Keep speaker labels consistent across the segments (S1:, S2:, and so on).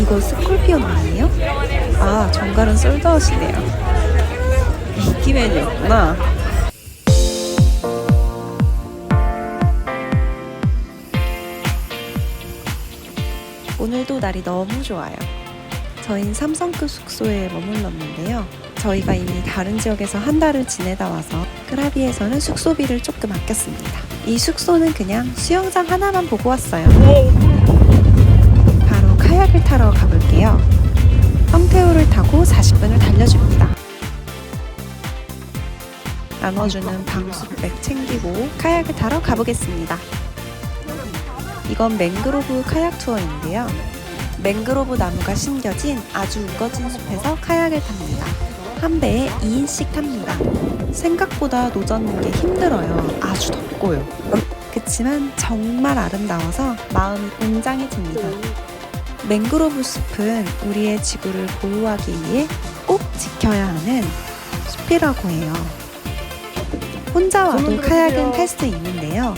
S1: 이거 스콜피온 아니에요? 아, 정갈은 솔드아웃이네요. 인기 메뉴였구나. 오늘도 날이 너무 좋아요. 저희는 삼성급 숙소에 머물렀는데요. 저희가 이미 다른 지역에서 한 달을 지내다 와서 끄라비에서는 숙소비를 조금 아꼈습니다. 이 숙소는 그냥 수영장 하나만 보고 왔어요. 카약을 타러 가볼게요. 성태우를 타고 40분을 달려줍니다. 나눠주는 방수백 챙기고 카약을 타러 가보겠습니다. 이건 맹그로브 카약 투어인데요. 맹그로브 나무가 심겨진 아주 우거진 숲에서 카약을 탑니다. 한 배에 2인씩 탑니다. 생각보다 노젓는 게 힘들어요. 아주 덥고요. 그치만 정말 아름다워서 마음이 웅장해집니다. 맹그로브 숲은 우리의 지구를 보호하기 위해 꼭 지켜야 하는 숲이라고 해요. 혼자 와도 카약은 탈 수 있는데요.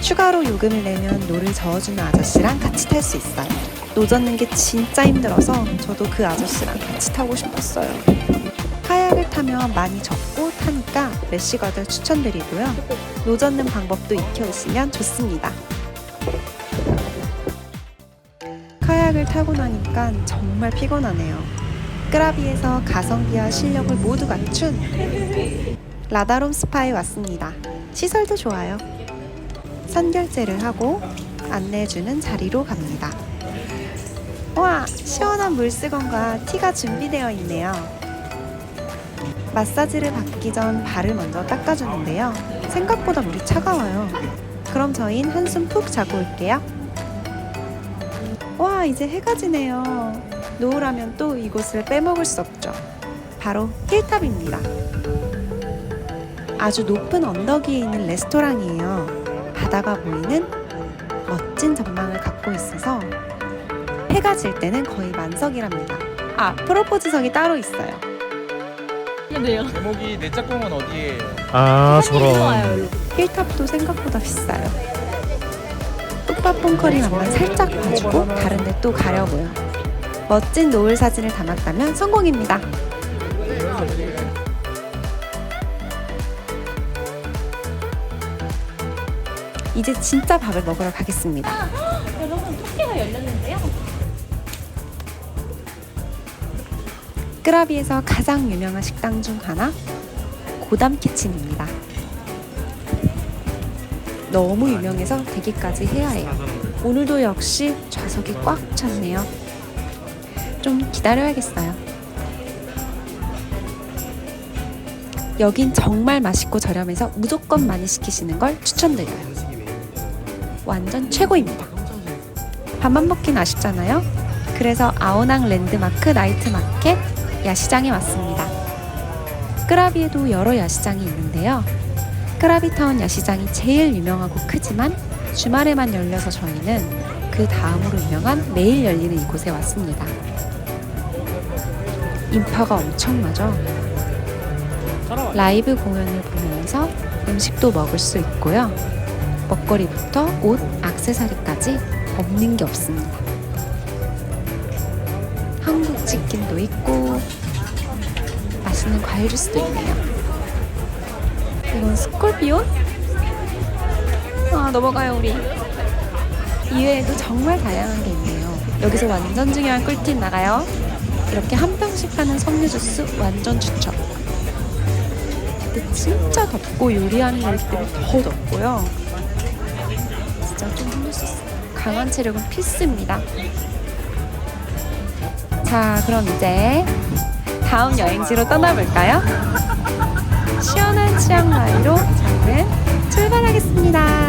S1: 추가로 요금을 내면 노를 저어주는 아저씨랑 같이 탈 수 있어요. 노젓는 게 진짜 힘들어서 저도 그 아저씨랑 같이 타고 싶었어요. 카약을 타면 많이 젖고 타니까 래시가들 추천드리고요. 노젓는 방법도 익혀오시면 좋습니다. 카약을 타고 나니까 정말 피곤하네요. 끄라비에서 가성비와 실력을 모두 갖춘 라다롬 스파에 왔습니다. 시설도 좋아요. 선결제를 하고 안내해주는 자리로 갑니다. 와, 시원한 물수건과 티가 준비되어 있네요. 마사지를 받기 전 발을 먼저 닦아주는데요. 생각보다 물이 차가워요. 그럼 저흰 한숨 푹 자고 올게요. 와, 이제 해가 지네요. 노을하면 또 이곳을 빼먹을 수 없죠. 바로 힐탑입니다. 아주 높은 언덕 위에 있는 레스토랑이에요. 바다가 보이는 멋진 전망을 갖고 있어서 해가 질 때는 거의 만석이랍니다. 아, 프로포즈석이 따로 있어요.
S2: 근데요.
S3: 제목이 내 짝꿍은 어디에요?
S4: 아 저런.
S1: 힐탑도 생각보다 비싸요. 뚝밥 뽕커리만만 살짝 봐주고 다른 데 또 가려고요. 멋진 노을 사진을 담았다면 성공입니다. 이제 진짜 밥을 먹으러 가겠습니다.
S2: 여러분 토끼가 열렸는데요.
S1: 끄라비에서 가장 유명한 식당 중 하나 고담 키친입니다. 너무 유명해서 대기까지 해야 해요. 오늘도 역시 좌석이 꽉 찼네요. 좀 기다려야겠어요. 여긴 정말 맛있고 저렴해서 무조건 많이 시키시는 걸 추천드려요. 완전 최고입니다. 밥만 먹긴 아쉽잖아요. 그래서 아오낭 랜드마크 나이트 마켓 야시장에 왔습니다. 끄라비에도 여러 야시장이 있는데요. 끄라비타운 야시장이 제일 유명하고 크지만 주말에만 열려서 저희는 그 다음으로 유명한 매일 열리는 이곳에 왔습니다. 인파가 엄청나죠? 라이브 공연을 보면서 음식도 먹을 수 있고요. 먹거리부터 옷, 악세사리까지 없는 게 없습니다. 한국 치킨도 있고 맛있는 과일 주스도 있네요. 이건 스콜피온? 아 넘어가요 우리. 이외에도 정말 다양한 게 있네요. 여기서 완전 중요한 꿀팁 나가요. 이렇게 한 병씩 하는 석류 주스 완전 추천. 근데 진짜 덥고 요리하는 일 때문에 더 덥고요. 진짜 좀 힘들 수 있어요. 강한 체력은 필수입니다. 자, 그럼 이제 다음 여행지로 떠나볼까요? 하겠습니다.